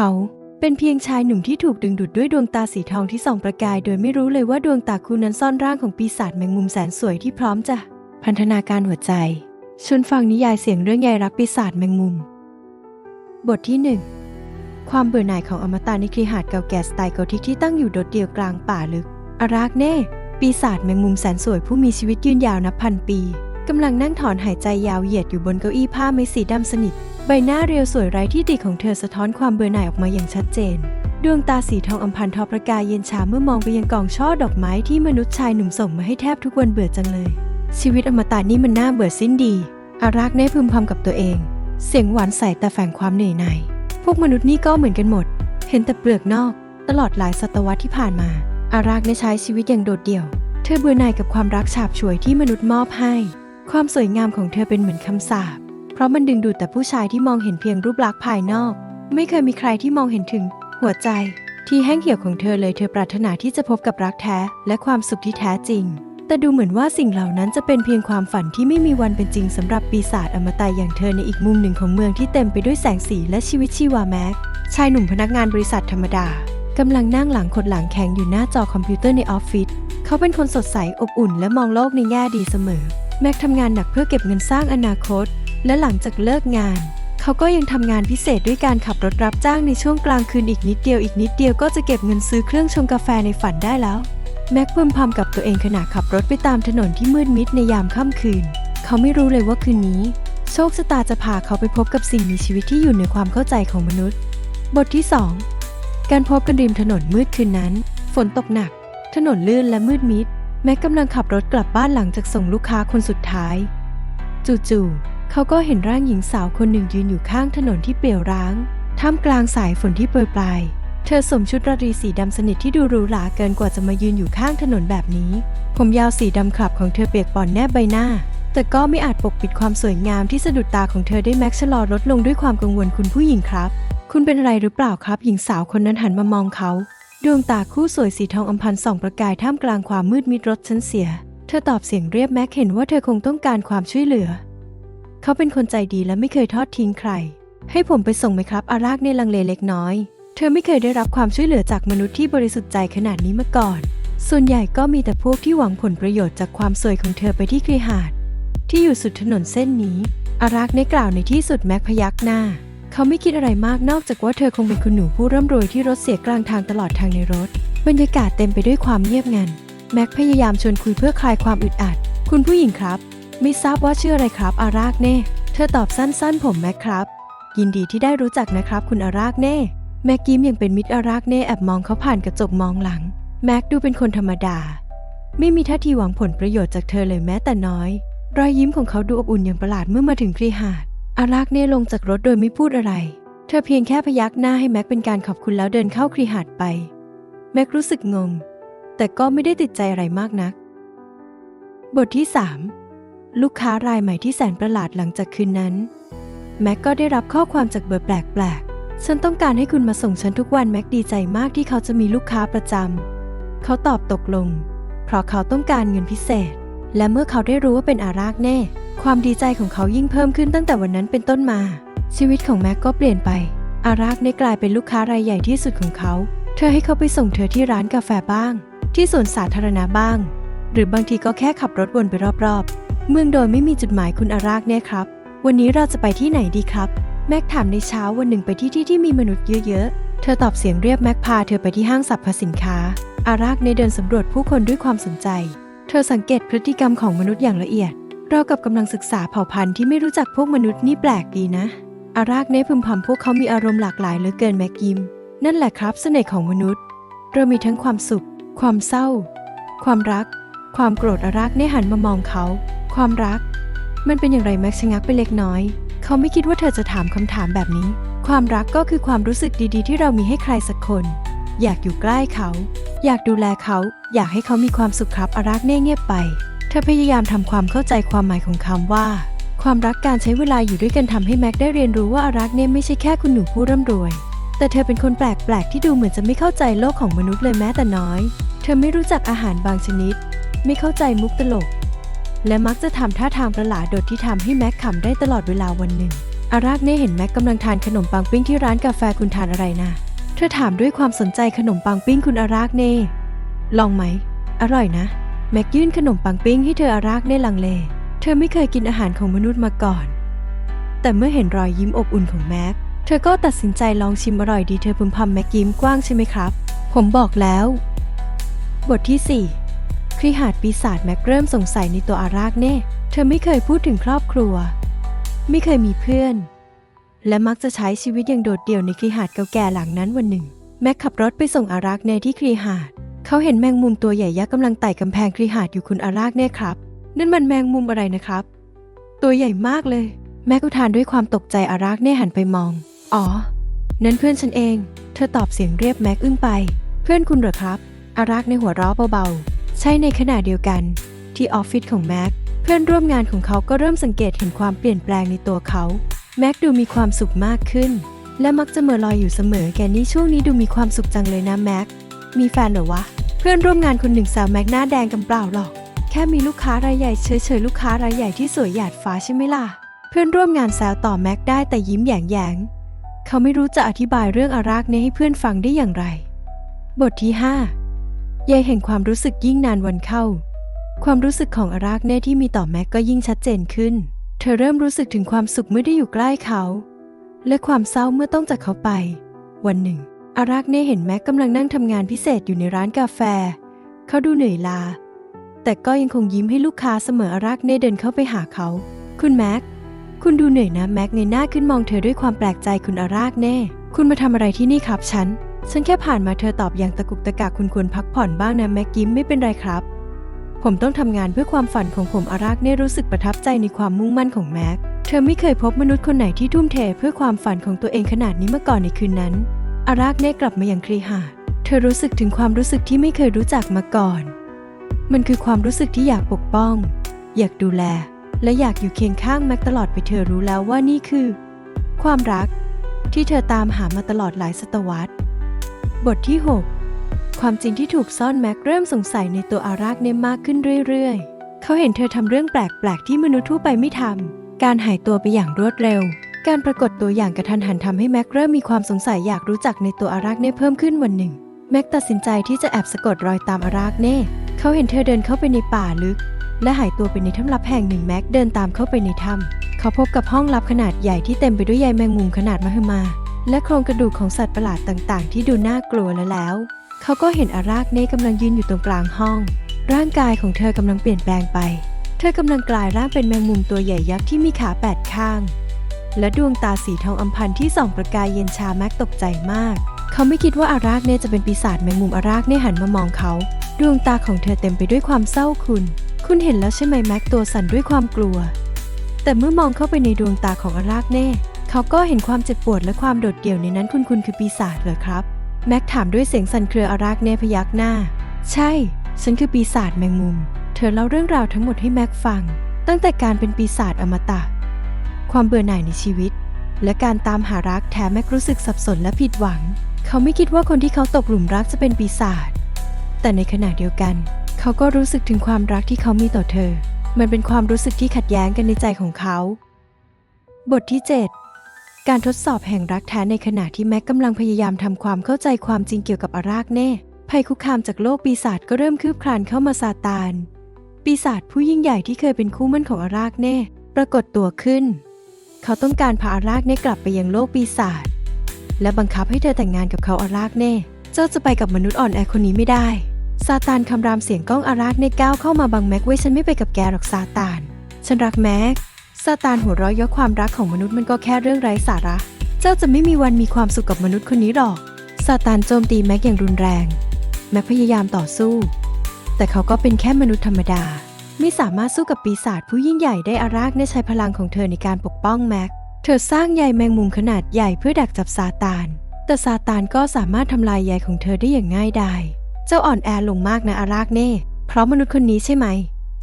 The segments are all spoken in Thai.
เขา เป็นเพียงชายหนุ่มที่ถูกดึงดูดด้วยดวงตาสีทองที่ส่องประกาย โดยไม่รู้เลยว่าดวงตาคู่นั้นซ่อนร่างของปีศาจแมงมุมแสนสวยที่พร้อมจะพันธนาการหัวใจชวนฟังนิยายเสียงเรื่องใยรักปีศาจแมงมุม บทที่หนึ่งความเบื่อหน่ายของอมตะในครีหาดเก่าแก่สไตล์โกธิกที่ตั้งอยู่โดดเดี่ยวกลางป่าลึก อารักเน่ ปีศาจแมงมุมแสนสวยผู้มีชีวิตยืนยาวนับพันปี กำลังนั่งถอนหายใจยาวเหยียดอยู่บนเก้าอี้ผ้าไม้สีดำสนิท ใบหน้าเรียวสวยไร้ที่ติของเธอสะท้อนความเบื่อหน่ายออกมาอย่างชัดเจน ดวงตาสีทองอำพันทอประกายเย็นชาเมื่อมองไปยังกองช่อดอกไม้ที่มนุษย์ชายหนุ่มส่งมาให้แทบทุกวันเบื่อจังเลย ชีวิตอมตะนี่มันน่าเบื่อสิ้นดี อารักเน่พึมพำกับตัวเอง เสียงหวานใสแต่แฝงความเหนื่อยหน่ายพวกมนุษย์นี่ก็เหมือนกันหมด เห็นแต่เปลือกนอก ตลอดหลายศตวรรษที่ผ่านมา อารักได้ใช้ชีวิตอย่างโดดเดี่ยว เธอเบื่อหน่ายกับความรักฉาบฉวยที่มนุษย์มอบให้ ความสวยงามของเธอเป็นเหมือนคำสาป เพราะมันดึงดูดแต่ผู้ชายที่มองเห็นเพียงรูปลักษณ์ภายนอก ไม่เคยมีใครที่มองเห็นถึง หัวใจ ที่แห้งเหี่ยวของเธอเลยเธอปรารถนาที่จะพบกับรักแท้ และความสุขที่แท้จริง แต่ดูเหมือนว่าสิ่งเหล่านั้นจะเป็นเพียงความฝันที่ไม่มีวันเป็นจริงสำหรับปีศาจอมตะอย่างเธอในอีกมุมหนึ่งของเมืองที่เต็มไปด้วยแสงสีและชีวิตชีวาแม็กชายหนุ่มพนักงานบริษัทธรรมดากำลังนั่งหลังคดหลังแข็งอยู่หน้าจอคอมพิวเตอร์ในออฟฟิศเขาเป็นคนสดใสอบอุ่นและมองโลกในแง่ดีเสมอ แม็กทำงานหนักเพื่อเก็บเงินสร้างอนาคต และหลังจากเลิกงาน เขาก็ยังทำงานพิเศษด้วยการขับรถรับจ้างในช่วงกลางคืนอีกนิดเดียวอีกนิดเดียวก็จะเก็บเงินซื้อเครื่องชงกาแฟในฝันได้แล้ว แม็กพึมพำกับตัวเองขณะขับรถไปตามถนนที่มืดมิดในยามค่ำคืน เขาไม่รู้เลยว่าคืนนี้ โชคชะตาจะพาเขาไปพบกับสิ่งมีชีวิตที่อยู่เหนือความเข้าใจของมนุษย์ บทที่ 2 การพบกันริมถนนมืดคืนนั้น ฝนตกหนัก ถนนลื่นและมืดมิด แม็กกำลังขับรถกลับบ้านหลังจากส่งลูกค้าคนสุดท้าย จู่ๆ เขาก็เห็นร่างหญิงสาวคนหนึ่งยืนอยู่ข้างถนนที่เปลี่ยวร้าง ท่ามกลางสายฝนที่โปรยปลาย เธอสวมชุดราตรีสีดำสนิทที่ดูหรูหราเกินกว่าจะมายืนอยู่ข้างถนนแบบนี้ ผมยาวสีดำขลับของเธอเปียกปอนแนบใบหน้า แต่ก็ไม่อาจปกปิดความสวยงามที่สะดุดตาของเธอได้แม็กชะลอรถลงด้วยความกังวลคุณผู้หญิงครับ คุณเป็นอะไรหรือเปล่าครับ หญิงสาวคนนั้นหันมามองเขาดวงตาคู่สวยสีทองอำพันส่องประกายท่ามกลางความมืดมิดรถฉันเสีย เธอตอบเสียงเรียบแม็กเห็นว่าเธอคงต้องการความช่วยเหลือ เขาเป็นคนใจดีและไม่เคยทอดทิ้งใคร ให้ผมไปส่งไหมครับ อารากในลังเลเล็กน้อย เธอไม่เคยได้รับความช่วยเหลือจากมนุษย์ที่บริสุทธิ์ใจขนาดนี้มาก่อน ส่วนใหญ่ก็มีแต่พวกที่หวังผลประโยชน์จากความสวยของเธอไปที่คลีหาด ที่อยู่สุดถนนเส้นนี้ อารักได้กล่าวในที่สุดแม็กพยักหน้า เขาไม่คิดอะไรมากนอกจากว่าเธอคงเป็นคุณหนูผู้ร่ำรวยที่รถเสียกลางทางตลอดทางในรถ บรรยากาศเต็มไปด้วยความเงียบงัน แม็กพยายามชวนคุยเพื่อคลายความอึดอัด คุณผู้หญิงครับ ไม่ทราบว่าชื่ออะไรครับ อารากเน่ เธอตอบสั้นๆ ผมแม็กครับ ยินดีที่ได้รู้จักนะครับ คุณอารากเน่ แม็กยิ้มอย่างเป็นมิตรอารากเน่แอบมองเขาผ่านกระจกมองหลัง แม็กดูเป็นคนธรรมดา ไม่มีท่าทีหวังผลประโยชน์จากเธอเลยแม้แต่น้อย รอยยิ้มของเขาดูอบอุ่นอย่างประหลาดเมื่อมาถึงคลีหาด อารากเน่ลงจากรถโดยไม่พูดอะไร เธอเพียงแค่พยักหน้าให้แม็กเป็นการขอบคุณแล้วเดินเข้าคลีหาดไป แม็กรู้สึกงง แต่ก็ไม่ได้ติดใจอะไรมากนัก บทที่ 3 ลูกค้ารายใหม่ที่แสนประหลาดหลังจากคืนนั้น แม็กก็ได้รับข้อความจากเบอร์แปลกๆ ฉันต้องการให้คุณมาส่งฉันทุกวันแม็กดีใจมากที่เขาจะมีลูกค้าประจำ เขาตอบตกลง เพราะเขาต้องการเงินพิเศษ และเมื่อเขาได้รู้ว่าเป็นอารากแน่ ความดีใจของเขายิ่งเพิ่มขึ้นตั้งแต่วันนั้นเป็นต้นมา ชีวิตของแม็กก็เปลี่ยนไป อารากได้กลายเป็นลูกค้ารายใหญ่ที่สุดของเขา เธอให้เขาไปส่งเธอที่ร้านกาแฟบ้าง ที่สวนสาธารณะบ้าง หรือบางทีก็แค่ขับรถวนไปรอบๆ เมืองโดยไม่มีจุดหมายคุณอารากแน่ครับ วันนี้เราจะไปที่ไหนดีครับ แม็กถามในเช้าวันหนึ่งไปที่ที่ที่มีมนุษย์เยอะๆ เธอตอบเสียงเรียบแม็กพาเธอไปที่ห้างสรรพสินค้า อารากในเดินสำรวจผู้คนด้วยความสนใจ เธอสังเกตพฤติกรรมของมนุษย์อย่างละเอียด เรากับกำลังศึกษาเผ่าพันธุ์ที่ไม่รู้จักพวกมนุษย์นี่แปลกดีนะ อารากเนพึมพำพวกเขามีอารมณ์หลากหลายเหลือเกินแม็กยิม นั่นแหละครับเสน่ห์ของมนุษย์ เรามีทั้งความสุข ความเศร้า ความรัก ความโกรธอารากเนหันมามองเขา ความรัก มันเป็นอย่างไรแม็กชะงักไปเล็กน้อย เขาไม่คิดว่าเธอจะถามคำถามแบบนี้ ความรักก็คือความรู้สึกดีๆ ที่เรามีให้ใครสักคน อยากอยู่ใกล้เขา อยากดูแลเขา อยากให้เขามีความสุขครับอารากเน่เงียบไป เธอพยายามทำความเข้าใจความหมายของคำว่า ความรักการใช้เวลาอยู่ด้วยกันทำให้แม็กได้เรียนรู้ว่าอารักเน่ไม่ใช่แค่คุณหนูผู้ร่ำรวย แต่เธอเป็นคนแปลกๆที่ดูเหมือนจะไม่เข้าใจโลกของมนุษย์เลยแม้แต่น้อย เธอไม่รู้จักอาหารบางชนิด ไม่เข้าใจมุกตลก และมักจะทำท่าทางประหลาดโดดที่ทำให้แม็กขำได้ตลอดเวลาวันหนึ่ง อารากเน่เห็นแม็กกำลังทานขนมปังปิ้งที่ร้านกาแฟคุณทานอะไรนะ เธอถามด้วยความสนใจขนมปังปิ้งคุณอารากเน่ ลองไหม อร่อยนะ แม็กยื่นขนมปังปิ้งให้เธออารากเน่ลังเล เธอไม่เคยกินอาหารของมนุษย์มาก่อน แต่เมื่อเห็นรอยยิ้มอบอุ่นของแม็ก เธอก็ตัดสินใจลองชิมอร่อยดีเธอพึมพำแม็กยิ้มกว้างใช่ไหมครับ ผมบอกแล้ว บทที่ 4 คริหาดปีศาจแม็กเริ่มสงสัยในตัวอารากเน่ เธอไม่เคยพูดถึงครอบครัว ไม่เคยมีเพื่อน และมักจะใช้ชีวิตอย่างโดดเดี่ยวในคริหาดเก่าแก่หลังนั้นวันหนึ่ง แม็กขับรถไปส่งอารากเน่ที่คริหาด เขาเห็นแมงมุมตัวใหญ่ยักษ์กำลังไต่กำแพงคริหาดอยู่คุณอารากเน่ครับ นั่นมันแมงมุมอะไรนะครับ ตัวใหญ่มากเลย แม็กอุทานด้วยความตกใจอารากเน่หันไปมอง อ๋อ นั่นเพื่อนฉันเอง เธอตอบเสียงเรียบแม็กอึ้งไป เพื่อนคุณเหรอครับ อารักในหัวเราะเบาๆ ใช่ในขณะเดียวกัน ที่ออฟฟิศของแม็กเพื่อนร่วมงานของเขาก็เริ่มสังเกตเห็นความเปลี่ยนแปลงในตัวเขา แม็กดูมีความสุขมากขึ้น และมักจะเหม่อลอยอยู่เสมอแกนี่ช่วงนี้ดูมีความสุขจังเลยนะแม็กมีแฟนเหรอวะ เพื่อนร่วมงานคนหนึ่งแซวแม็กหน้าแดงกำเปล่าหรอก แค่มีลูกค้ารายใหญ่เฉยๆลูกค้ารายใหญ่ที่สวยหยาดฟ้าใช่ไหมล่ะ เพื่อนร่วมงานแซวต่อแม็กได้แต่ยิ้มแยงๆเขาไม่รู้จะอธิบายเรื่องอารากนี้ให้เพื่อนฟังได้อย่างไร บทที่ 5 ยายแห่งความรู้สึกยิ่งนานวันเข้า ความรู้สึกของอารากเน่ที่มีต่อแม็กก็ยิ่งชัดเจนขึ้น เธอเริ่มรู้สึกถึงความสุขเมื่อได้อยู่ใกล้เขา และความเศร้าเมื่อต้องจากเขาไป วันหนึ่ง อารากเน่เห็นแม็กกำลังนั่งทำงานพิเศษอยู่ในร้านกาแฟ เขาดูเหนื่อยล้าแต่ก็ยังคงยิ้มให้ลูกค้าเสมออารากเน่เดินเข้าไปหาเขา คุณแม็กคุณดูเหนื่อยนะแม็กเงยหน้าขึ้นมองเธอด้วยความแปลกใจคุณอารากเน่ คุณมาทำอะไรที่นี่ครับฉัน ฉันแค่ผ่านมาเธอตอบอย่างตะกุกตะกักคุณควรพักผ่อนบ้างนะแม็กยิ้มไม่เป็นไรครับ ผมต้องทำงานเพื่อความฝันของผมอารากเน่รู้สึกประทับใจในความมุ่งมั่นของแม็ก เธอไม่เคยพบมนุษย์คนไหนที่ทุ่มเทเพื่อความฝันของตัวเองขนาดนี้มาก่อนในคืนนั้น อารากเน่กลับมาอย่างคลีหาดเธอรู้สึกถึงความรู้สึกที่ไม่เคยรู้จักมาก่อน มันคือความรู้สึกที่อยากปกป้อง อยากดูแล และอยากอยู่เคียงข้างแม็กตลอดไปเธอรู้แล้วว่านี่คือ ความรักที่เธอตามหามาตลอดหลายศตวรรษ บทที่ 6 ความจริงที่ถูกซ่อนแม็กเริ่มสงสัยในตัวอารากเนมมากขึ้นเรื่อยๆ เขาเห็นเธอทำเรื่องแปลกๆ ที่มนุษย์ทั่วไปไม่ทำ การหายตัวไปอย่างรวดเร็ว การปรากฏตัวอย่างกระทันหันทำให้แม็กเริ่มมีความสงสัยอยากรู้จักในตัวอารากเน่เพิ่มขึ้นวันหนึ่ง แม็กตัดสินใจที่จะแอบสะกดรอยตามอารากเน่ เขาเห็นเธอเดินเข้าไปในป่าลึก และหายตัวไปในถ้ำลับแห่งหนึ่งแม็กเดินตามเข้าไปในถ้ำเขาพบกับห้องลับขนาดใหญ่ที่เต็มไปด้วยใยแมงมุมขนาดมหึมา และโครงกระดูกของสัตว์ประหลาดต่างๆ ที่ดูน่ากลัวแล้วแล้ว เขาก็เห็นอารากเน่กำลังยืนอยู่ตรงกลางห้อง ร่างกายของเธอกำลังเปลี่ยนแปลงไป เธอกำลังกลายร่างเป็นแมงมุมตัวใหญ่ยักษ์ที่มีขาแปดข้าง และดวงตาสีทองอำพันที่ส่องประกายเย็นชาแม็กตกใจมาก เขาไม่คิดว่าอารากเน่จะเป็นปีศาจแมงมุมอารากเน่หันมามองเขา ดวงตาของเธอเต็มไปด้วยความเศร้าคุณ คุณเห็นแล้วใช่ไหมแม็กตัวสั่นด้วยความกลัว แต่เมื่อมองเข้าไปในดวงตาของอารากเน่ เขาก็เห็นความเจ็บปวดและความโดดเดี่ยวในนั้นคุณคุณคือปีศาจเหรอครับ แม็กถามด้วยเสียงสั่นเครืออารากเนพยักหน้า ใช่ ฉันคือปีศาจแมงมุม เธอเล่าเรื่องราวทั้งหมดให้แม็กฟัง ตั้งแต่การเป็นปีศาจอมตะ ความเบื่อหน่ายในชีวิต และการตามหารักแถมแม็กรู้สึกสับสนและผิดหวัง เขาไม่คิดว่าคนที่เขาตกหลุมรักจะเป็นปีศาจ แต่ในขณะเดียวกัน เขาก็รู้สึกถึงความรักที่เขามีต่อเธอ มันเป็นความรู้สึกที่ขัดแย้งกันในใจของเขา บทที่ 7 การทดสอบแห่งรักแท้ในขณะที่แม็กกำลังพยายามทำความเข้าใจความจริงเกี่ยวกับอารากเน่ภัยคุกคามจากโลกปีศาจก็เริ่มคืบคลานเข้ามาซาตาน ปีศาจผู้ยิ่งใหญ่ที่เคยเป็นคู่มั่นของอารากเน่ปรากฏตัวขึ้น เขาต้องการพาอารากเน่กลับไปยังโลกปีศาจและบังคับให้เธอแต่งงานกับเขาอารากเน่ เจ้าจะไปกับมนุษย์อ่อนแอคนนี้ไม่ได้ซาตานคำรามเสียงก้องอารากเน่ก้าวเข้ามาบังแม็กไว้ฉันไม่ไปกับแกหรอกซาตาน ฉันรักแม็ก ซาตานหัวเราะเยาะความรักของมนุษย์มันก็แค่เรื่องไร้สาระ เจ้าจะไม่มีวันมีความสุขกับมนุษย์คนนี้หรอก ซาตานโจมตีแม็กอย่างรุนแรง แม็กพยายามต่อสู้ แต่เขาก็เป็นแค่มนุษย์ธรรมดา ไม่สามารถสู้กับปีศาจผู้ยิ่งใหญ่ได้อารากเน่ใช้พลังของเธอในการปกป้องแม็ก เธอสร้างใยแมงมุมขนาดใหญ่เพื่อดักจับซาตาน แต่ซาตานก็สามารถทำลายใยของเธอได้อย่างง่ายดาย เจ้าอ่อนแอลงมากนะอารากเน่ เพราะมนุษย์คนนี้ใช่ไหม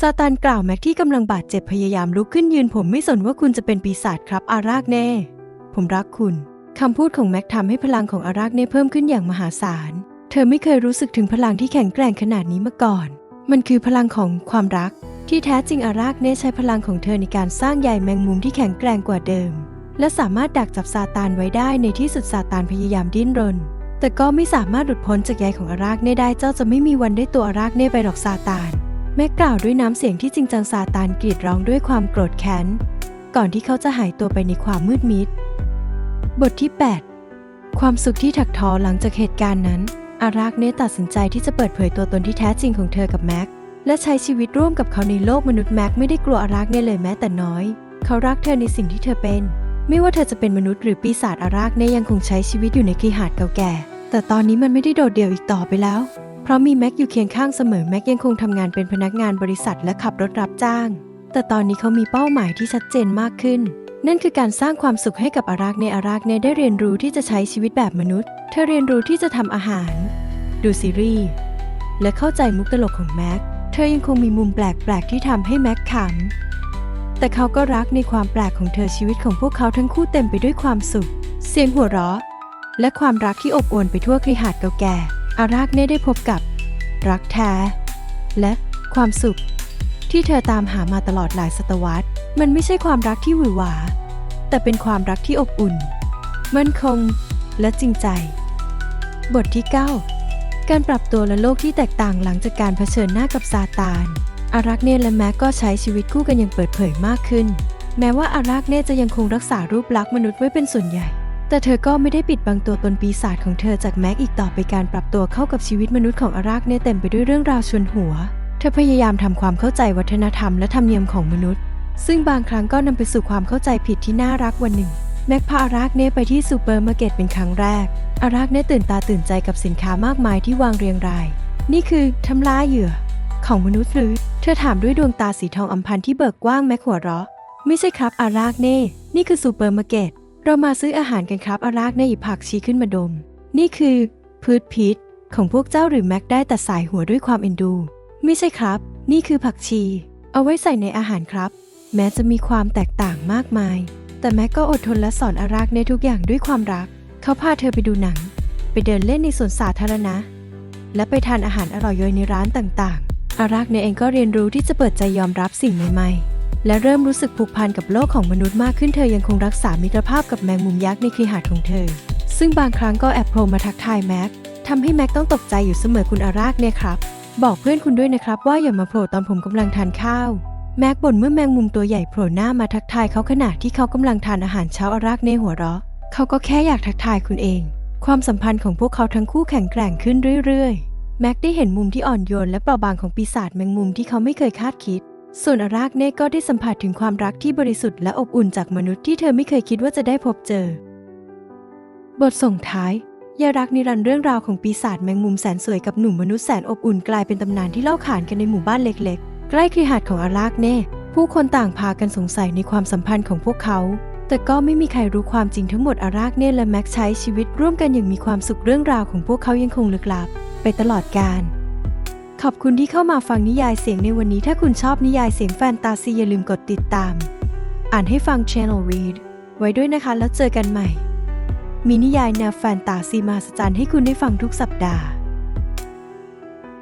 ซาตานกล่าวแม็กที่กำลังบาดเจ็บพยายามลุกขึ้นยืนผมไม่สนว่าคุณจะเป็นปีศาจครับอารากเน่ ผมรักคุณ คำพูดของแม็กทำให้พลังของอารากเน่เพิ่มขึ้นอย่างมหาศาล เธอไม่เคยรู้สึกถึงพลังที่แข็งแกร่งขนาดนี้มาก่อน มันคือพลังของความรัก ที่แท้จริงอารากเน่ใช้พลังของเธอในการสร้างใยแมงมุมที่แข็งแกร่งกว่าเดิม และสามารถดักจับซาตานไว้ได้ในที่สุดซาตานพยายามดิ้นรน แต่ก็ไม่สามารถหลุดพ้นจากใยของอารากเน่ได้เจ้าจะไม่มีวันได้ตัวอารากเน่ไปหรอกซาตาน แม่กล่าวด้วยน้ำเสียงที่จริงจังซาตานกรีดร้องด้วยความโกรธแค้น ก่อนที่เขาจะหายตัวไปในความมืดมิด บทที่ 8 ความสุขที่ถักทอหลังจากเหตุการณ์นั้น อารากเน่ตัดสินใจที่จะเปิดเผยตัวตนที่แท้จริงของเธอกับแม็ก และใช้ชีวิตร่วมกับเขาในโลกมนุษย์แม็กไม่ได้กลัวอารากเนเลยแม้แต่น้อย เขารักเธอในสิ่งที่เธอเป็น ไม่ว่าเธอจะเป็นมนุษย์หรือปีศาจอารากเนยังคงใช้ชีวิตอยู่ในคฤหาสน์เก่าแก่ แต่ตอนนี้มันไม่ได้โดดเดี่ยวอีกต่อไปแล้ว เพราะมีแม็กอยู่เคียงข้างเสมอแม็กยังคงทำงานเป็นพนักงานบริษัทและขับรถรับจ้าง แต่ตอนนี้เขามีเป้าหมายที่ชัดเจนมากขึ้น นั่นคือการสร้างความสุขให้กับอารากเนอารากเนได้เรียนรู้ที่จะใช้ชีวิตแบบมนุษย์ เธอเรียนรู้ที่จะทำอาหาร ดูซีรีส์และเข้าใจมุกตลกของแม็กเธอยังคงมีมุมแปลกๆที่ทำให้แม็กขำแต่เขาก็รักในความแปลกของเธอชีวิตของพวกเขาทั้งคู่เต็มไปด้วยความสุข เสียงหัวเราะ และความรักที่อบอวลไปทั่วคฤหาสน์เก่าแก่ อารากเน่ได้พบกับ รักแท้ และความสุข ที่เธอตามหามาตลอดหลายศตวรรษ มันไม่ใช่ความรักที่หวือหวา แต่เป็นความรักที่อบอุ่น มั่นคงและจริงใจ บทที่ 9 การปรับตัวและโลกที่แตกต่างหลังจากการเผชิญหน้ากับซาตานอารักเน่และแม็กก็ใช้ชีวิตคู่กันอย่างเปิดเผยมากขึ้น แม้ว่าอารักเน่จะยังคงรักษารูปลักษณ์มนุษย์ไว้เป็นส่วนใหญ่ แต่เธอก็ไม่ได้ปิดบังตัวตนปีศาจของเธอจากแม็กอีกต่อไปการปรับตัวเข้ากับชีวิตมนุษย์ของอารักเน่เต็มไปด้วยเรื่องราวชวนหัว เธอพยายามทำความเข้าใจวัฒนธรรมและธรรมเนียมของมนุษย์ ซึ่งบางครั้งก็นำไปสู่ความเข้าใจผิดที่น่ารักวันหนึ่ง แม็กพาอารักเน่ไปที่ซูเปอร์มาร์เก็ตเป็นครั้งแรก อารักเน่ตื่นตาตื่นใจกับสินค้ามากมายที่วางเรียงราย นี่คือทำลายเหยื่อ ของมนุษย์หรือ เธอถามด้วยดวงตาสีทองอำพันที่เบิกกว้างแม็กหัวเราะ ไม่ใช่ครับอารากเน่นี่คือซูเปอร์มาร์เก็ต เรามาซื้ออาหารกันครับอารากเน่หยิบผักชีขึ้นมาดม นี่คือ พืชพิษ ของพวกเจ้าหรือแม็กได้แต่สายหัวด้วยความเอ็นดู ไม่ใช่ครับ นี่คือผักชี เอาไว้ใส่ในอาหารครับ แม้จะมีความแตกต่างมากมาย แต่แม็กก็อดทนและสอนอารากเนทุกอย่างด้วยความรัก เขาพาเธอไปดูหนัง ไปเดินเล่นในสวนสาธารณะ และไปทานอาหารอร่อยย่อยในร้านต่างๆ อารักเนเองก็เรียนรู้ที่จะเปิดใจยอมรับสิ่งใหม่ๆ และเริ่มรู้สึกผูกพันกับโลกของมนุษย์มากขึ้นเธอยังคงรักษามิตรภาพกับแมงมุมยักษ์ในคลีหาดของเธอ ซึ่งบางครั้งก็แอบโผล่มาทักทายแม็กทำให้แม็กต้องตกใจอยู่เสมอคุณอารักเนี่ยครับ บอกเพื่อนคุณด้วยนะครับ ว่าอย่ามาโผล่ตอนผมกำลังทานข้าว แม็กบ่นเมื่อแมงมุมตัวใหญ่โผล่หน้ามาทักทายเขาขณะที่เขากำลังทานอาหารเช้าอารักเนหัวเราะ เขาก็แค่อยากทักทายคุณเอง ความสัมพันธ์ของพวกเขาทั้งคู่แข็งแกร่งขึ้นเรื่อยๆ แม็กได้เห็นมุมที่อ่อนโยนและเปราะบางของปีศาจแมงมุมที่เขาไม่เคยคาดคิด ส่วนอารากเน่ก็ได้สัมผัสถึงความรักที่บริสุทธิ์และอบอุ่นจากมนุษย์ที่เธอไม่เคยคิดว่าจะได้พบเจอ บทส่งท้ายยารักนิรันดร์เรื่องราวของปีศาจแมงมุมแสนสวยกับหนุ่มมนุษย์แสนอบอุ่นกลายเป็นตำนานที่เล่าขานกันในหมู่บ้านเล็กๆ ใกล้คลีหาดของอารากเน่ ผู้คนต่างพากันสงสัยในความสัมพันธ์ของพวกเขา แต่ก็ไม่มีใครรู้ความจริงทั้งหมดอารากเน่และแม็กใช้ชีวิตร่วมกันอย่างมีความสุขเรื่องราวของพวกเขายังคงลึกลับ ไปตลอดกาล ขอบคุณที่เข้ามาฟังนิยายเสียงในวันนี้ ถ้าคุณชอบนิยายเสียงแฟนตาซีอย่าลืมกดติดตาม อ่านให้ฟัง Channel Read ไว้ด้วยนะคะแล้วเจอกันใหม่ มีนิยายแนวแฟนตาซีมหัศจรรย์ให้คุณได้ฟังทุกสัปดาห์